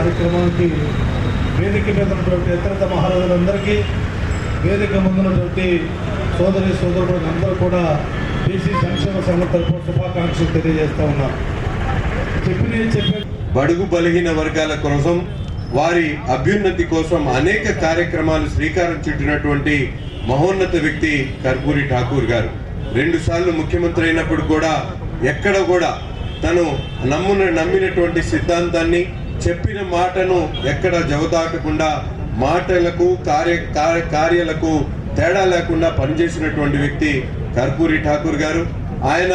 కార్యక్రమానికి వేదిక మీద ఉన్నటువంటి ఇతరత మహారాజులందరికీ వేదిక ముందున్నటువంటి సోదరి సోదరుడు అందరూ కూడా బీసీ సంక్షేమ సంఘం తరఫున శుభాకాంక్షలు తెలియజేస్తా ఉన్నాం. చెప్పిన చెప్పే బడుగు బలహీన వర్గాల కోసం వారి అభ్యున్నతి కోసం అనేక కార్యక్రమాలు శ్రీకారం చుట్టినటువంటి మహోన్నత వ్యక్తి కర్పూరి ఠాకూర్ గారు. రెండు సార్లు ముఖ్యమంత్రి అయినప్పుడు కూడా ఎక్కడ కూడా తను నమ్మున నమ్మినటువంటి సిద్ధాంతాన్ని చెప్పిన మాటను ఎక్కడ జవదాటకుండా మాటలకు కార్య కార్యాలకు తేడా లేకుండా పనిచేసినటువంటి వ్యక్తి కర్పూరి ఠాకూర్ గారు. ఆయన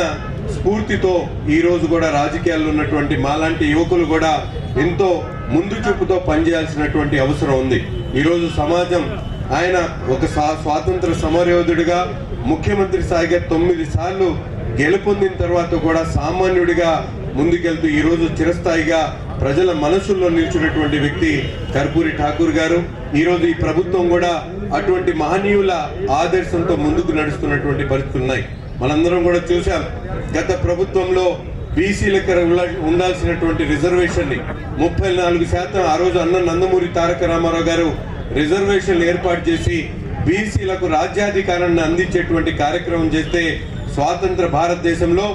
స్ఫూర్తితో ఈరోజు కూడా రాజకీయాల్లో ఉన్నటువంటి మాలాంటి యువకులు కూడా ఎంతో ముందు చూపుతో పనిచేయాల్సినటువంటి అవసరం ఉంది. ఈరోజు సమాజం ఆయన ఒక స్వా- స్వాతంత్ర సమరయోధుడిగా ముఖ్యమంత్రి స్థాయిగా తొమ్మిది సార్లు గెలుపొందిన తర్వాత కూడా సామాన్యుడిగా ముందుకెళ్తూ ఈరోజు చిరస్థాయిగా ప్రజల మనసుల్లో నిలిచినటువంటి వ్యక్తి కర్పూరి ఠాకూర్ గారు. ఈరోజు ఈ ప్రభుత్వం కూడా అటువంటి మహనీయుల ఆదర్శంతో ముందుకు నడుస్తున్నటువంటి పరిస్థితులు ఉన్నాయి. మనందరం కూడా చూసాం గత ప్రభుత్వంలో బీసీలకు ఉండాల్సినటువంటి రిజర్వేషన్ని ముప్పై నాలుగు శాతం ఆ రోజు అన్న నందమూరి తారక రామారావు గారు రిజర్వేషన్లు ఏర్పాటు చేసి బీసీలకు రాజ్యాధికారాన్ని అందించేటువంటి కార్యక్రమం చేస్తే స్వాతంత్ర భారతదేశంలో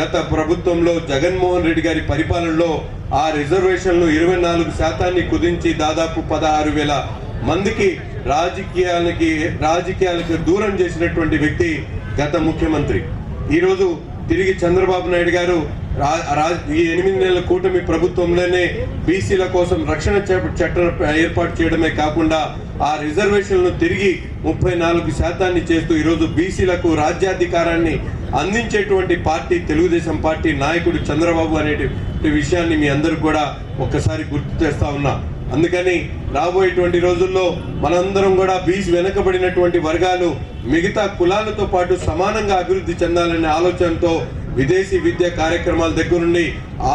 గత ప్రభుత్వంలో జగన్మోహన్ రెడ్డి గారి పరిపాలనలో ఆ రిజర్వేషన్లు ఇరవై నాలుగు శాతాన్ని కుదించి దాదాపు పదహారు వేల మందికి రాజకీయాలకి రాజకీయాలకు దూరం చేసినటువంటి వ్యక్తి గత ముఖ్యమంత్రి. ఈరోజు తిరిగి చంద్రబాబు నాయుడు గారు రా- రా- ఈ ఎనిమిది నెలల కూటమి ప్రభుత్వంలోనే బీసీల కోసం రక్షణ చట్టం ఏర్పాటు చేయడమే కాకుండా ఆ రిజర్వేషన్లను తిరిగి ముప్పై నాలుగు శాతాన్ని చేస్తూ ఈరోజు బీసీలకు రాజ్యాధికారాన్ని అందించేటువంటి పార్టీ తెలుగుదేశం పార్టీ నాయకుడు చంద్రబాబు అనేటువంటి విషయాన్ని మీ అందరూ కూడా ఒక్కసారి గుర్తు చేస్తా ఉన్నా. అందుకని రాబోయేటువంటి రోజుల్లో మనందరం కూడా బీసీ వెనుకబడినటువంటి వర్గాలు మిగతా కులాలతో పాటు సమానంగా అభివృద్ధి చెందాలనే ఆలోచనతో విదేశీ విద్యా కార్యక్రమాల దగ్గర నుండి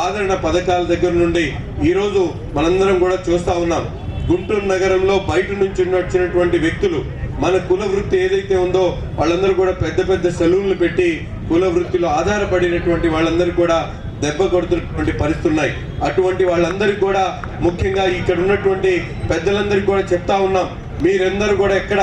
ఆదరణ పథకాల దగ్గర నుండి ఈరోజు మనందరం కూడా చూస్తూ ఉన్నాం. గుంటూరు నగరంలో బయట నుంచి వచ్చినటువంటి వ్యక్తులు మన కుల వృత్తి ఏదైతే ఉందో వాళ్ళందరూ కూడా పెద్ద పెద్ద సెలూన్లు పెట్టి కుల వృత్తిలో ఆధారపడినటువంటి వాళ్ళందరూ కూడా దెబ్బ కొడుతున్నటువంటి పరిస్థితులు ఉన్నాయి. అటువంటి వాళ్ళందరికీ కూడా ముఖ్యంగా ఇక్కడ ఉన్నటువంటి పెద్దలందరికీ కూడా చెప్తా ఉన్నాం. మీరందరూ కూడా ఎక్కడ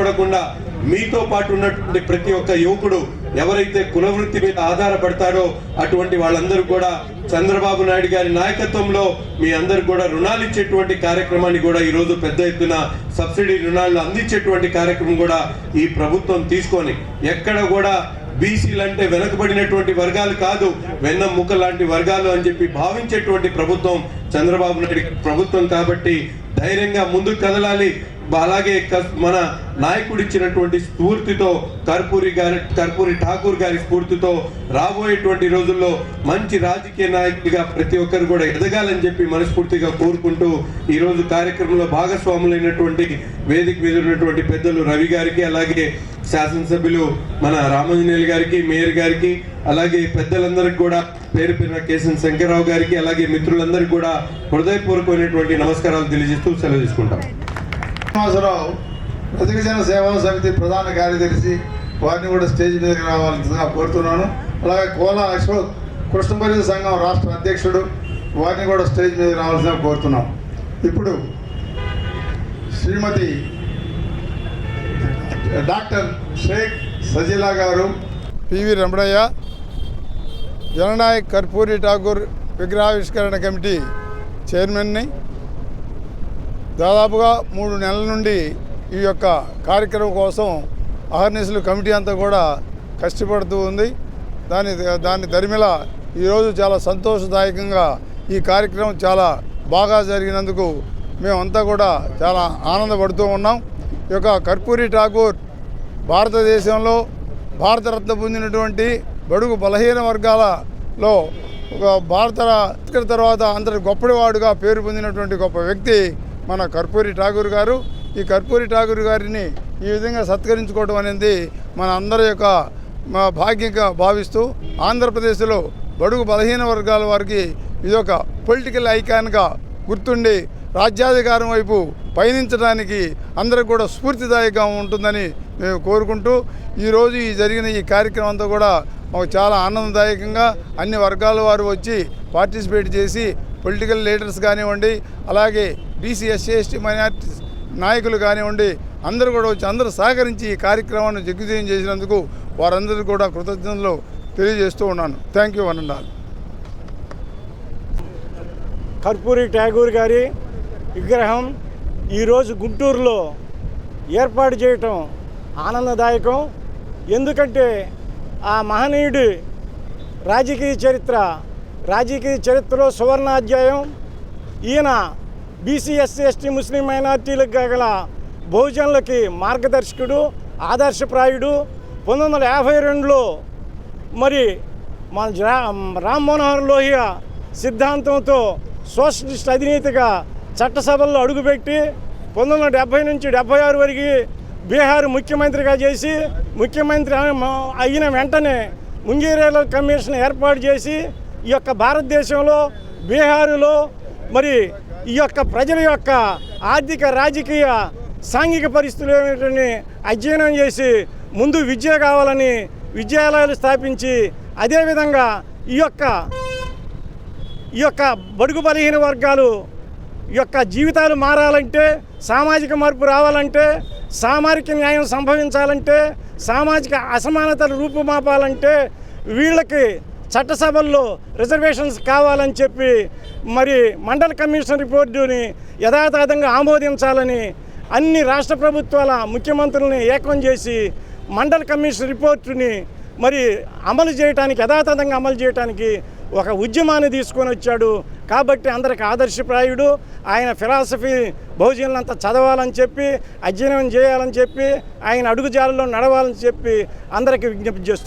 పడకుండా మీతో పాటు ఉన్నటువంటి ప్రతి ఒక్క యువకుడు ఎవరైతే కులవృత్తి మీద ఆధారపడతారో అటువంటి వాళ్ళందరూ కూడా చంద్రబాబు నాయుడు గారి నాయకత్వంలో మీ అందరు కూడా రుణాలు ఇచ్చేటువంటి కార్యక్రమాన్ని కూడా ఈ రోజు పెద్ద ఎత్తున సబ్సిడీ రుణాలను అందించేటువంటి కార్యక్రమం కూడా ఈ ప్రభుత్వం తీసుకొని ఎక్కడ కూడా బీసీలు అంటే వెనకబడినటువంటి వర్గాలు కాదు వెన్నెముక లాంటి వర్గాలు అని చెప్పి భావించేటువంటి ప్రభుత్వం చంద్రబాబు నాయుడు ప్రభుత్వం కాబట్టి ధైర్యంగా ముందుకు కదలాలి. అలాగే క- మన నాయకుడు ఇచ్చినటువంటి స్ఫూర్తితో కర్పూరి గారి కర్పూరి ఠాకూర్ గారి స్ఫూర్తితో రాబోయేటువంటి రోజుల్లో మంచి రాజకీయ నాయకుడిగా ప్రతి ఒక్కరు కూడా ఎదగాలని చెప్పి మనస్ఫూర్తిగా కోరుకుంటూ ఈరోజు కార్యక్రమంలో భాగస్వాములైనటువంటి వేదిక మీద ఉన్నటువంటి పెద్దలు రవి గారికి అలాగే శాసనసభ్యులు మన రామాంజనేయులు గారికి మేయర్ గారికి అలాగే పెద్దలందరికీ కూడా పేరు పేరున కేసన్ శంకర్రావు గారికి అలాగే మిత్రులందరికీ కూడా హృదయపూర్వకమైనటువంటి నమస్కారాలు తెలియజేస్తూ సెలవు తీసుకుంటాం. శ్రీనివాసరావు ప్రతిజన సేవా సమితి ప్రధాన కార్యదర్శి వారిని కూడా స్టేజ్ మీదకి రావాల్సిందిగా కోరుతున్నాను. అలాగే కోల అశోక్ కృష్ణపల్లి సంఘం రాష్ట్ర అధ్యక్షుడు వారిని కూడా స్టేజ్ మీదకి రావాల్సిన కోరుతున్నాం. ఇప్పుడు శ్రీమతి డాక్టర్ షేక్ సజిలా గారు పివి రమణయ్య జననాయక్ కర్పూరి ఠాకూర్ విగ్రహావిష్కరణ కమిటీ చైర్మన్ని దాదాపుగా మూడు నెలల నుండి ఈ యొక్క కార్యక్రమం కోసం అహర్నిసులు కమిటీ అంతా కూడా కష్టపడుతూ ఉంది. దాని దాని దరిమిల ఈరోజు చాలా సంతోషదాయకంగా ఈ కార్యక్రమం చాలా బాగా జరిగినందుకు మేమంతా కూడా చాలా ఆనందపడుతూ ఉన్నాం. ఈ యొక్క కర్పూరి ఠాకూర్ భారతదేశంలో భారతరత్న పొందినటువంటి బడుగు బలహీన వర్గాలలో ఒక భారత తర్వాత అంతటి గొప్పటివాడుగా పేరు పొందినటువంటి గొప్ప వ్యక్తి మన కర్పూరి ఠాగూర్ గారు. ఈ కర్పూరి ఠాగూర్ గారిని ఈ విధంగా సత్కరించుకోవడం అనేది మన అందరి యొక్క భాగ్యంగా భావిస్తూ ఆంధ్రప్రదేశ్లో బడుగు బలహీన వర్గాల వారికి ఇదొక పొలిటికల్ ఐకాన్గా గుర్తుండి రాజ్యాధికారం వైపు పయనించడానికి అందరికి కూడా స్ఫూర్తిదాయకంగా ఉంటుందని మేము కోరుకుంటూ ఈరోజు ఈ జరిగిన ఈ కార్యక్రమం అంతా కూడా మాకు చాలా ఆనందదాయకంగా అన్ని వర్గాల వారు వచ్చి పార్టిసిపేట్ చేసి పొలిటికల్ లీడర్స్ కానివ్వండి అలాగే బీసీ ఎస్సీ ఎస్టీ మైనార్టీ నాయకులు కానివ్వండి అందరూ కూడా వచ్చి అందరూ సహకరించి ఈ కార్యక్రమాన్ని దిగ్విజయం చేసినందుకు వారందరికీ కూడా కృతజ్ఞతలు తెలియజేస్తూ ఉన్నాను. Thank you one and Karpoori Tagore గారి విగ్రహం ఈరోజు గుంటూరులో ఏర్పాటు చేయటం ఆనందదాయకం. ఎందుకంటే ఆ మహనీయుడి రాజకీయ చరిత్ర రాజకీయ చరిత్రలో సువర్ణాధ్యాయం ఈయన బీసీ ఎస్సీ ఎస్టీ ముస్లిం మైనార్టీలకు గల బహుజనులకి మార్గదర్శకుడు ఆదర్శప్రాయుడు. పంతొమ్మిది వందల యాభై రెండులో మరి మన రామ్మనోహర్ రామ్ లోహియా సిద్ధాంతంతో సోషలిస్ట్ అధినేతగా చట్టసభల్లో అడుగుపెట్టి పంతొమ్మిది వందల డెబ్భై నుంచి డెబ్భై ఆరు వరకు బీహార్ ముఖ్యమంత్రిగా చేసి ముఖ్యమంత్రి అయిన వెంటనే ముంగేరేల కమిషన్ ఏర్పాటు చేసి ఈ యొక్క భారతదేశంలో బీహారులో మరి ఈ యొక్క ప్రజల యొక్క ఆర్థిక రాజకీయ సాంఘిక పరిస్థితులు అధ్యయనం చేసి ముందు విద్య కావాలని విద్యాలయాలు స్థాపించి అదేవిధంగా ఈ యొక్క ఈ యొక్క బడుగు బలహీన వర్గాలు ఈ యొక్క జీవితాలు మారాలంటే సామాజిక మార్పు రావాలంటే సామాజిక న్యాయం సంభవించాలంటే సామాజిక అసమానతలు రూపుమాపాలంటే వీళ్ళకి చట్టసభల్లో రిజర్వేషన్స్ కావాలని చెప్పి మరి మండల కమిషన్ రిపోర్టుని యథాతథంగా ఆమోదించాలని అన్ని రాష్ట్ర ప్రభుత్వాల ముఖ్యమంత్రులని ఏకం చేసి మండల కమిషన్ రిపోర్టుని మరి అమలు చేయడానికి యథాతథంగా అమలు చేయడానికి ఒక ఉద్యమాన్ని తీసుకొని వచ్చాడు. కాబట్టి అందరికి ఆదర్శప్రాయుడు. ఆయన ఫిలాసఫీ బహుజనులంతా చదవాలని చెప్పి అధ్యయనం చేయాలని చెప్పి ఆయన అడుగుజాలలో నడవాలని చెప్పి అందరికీ విజ్ఞప్తి చేస్తున్నారు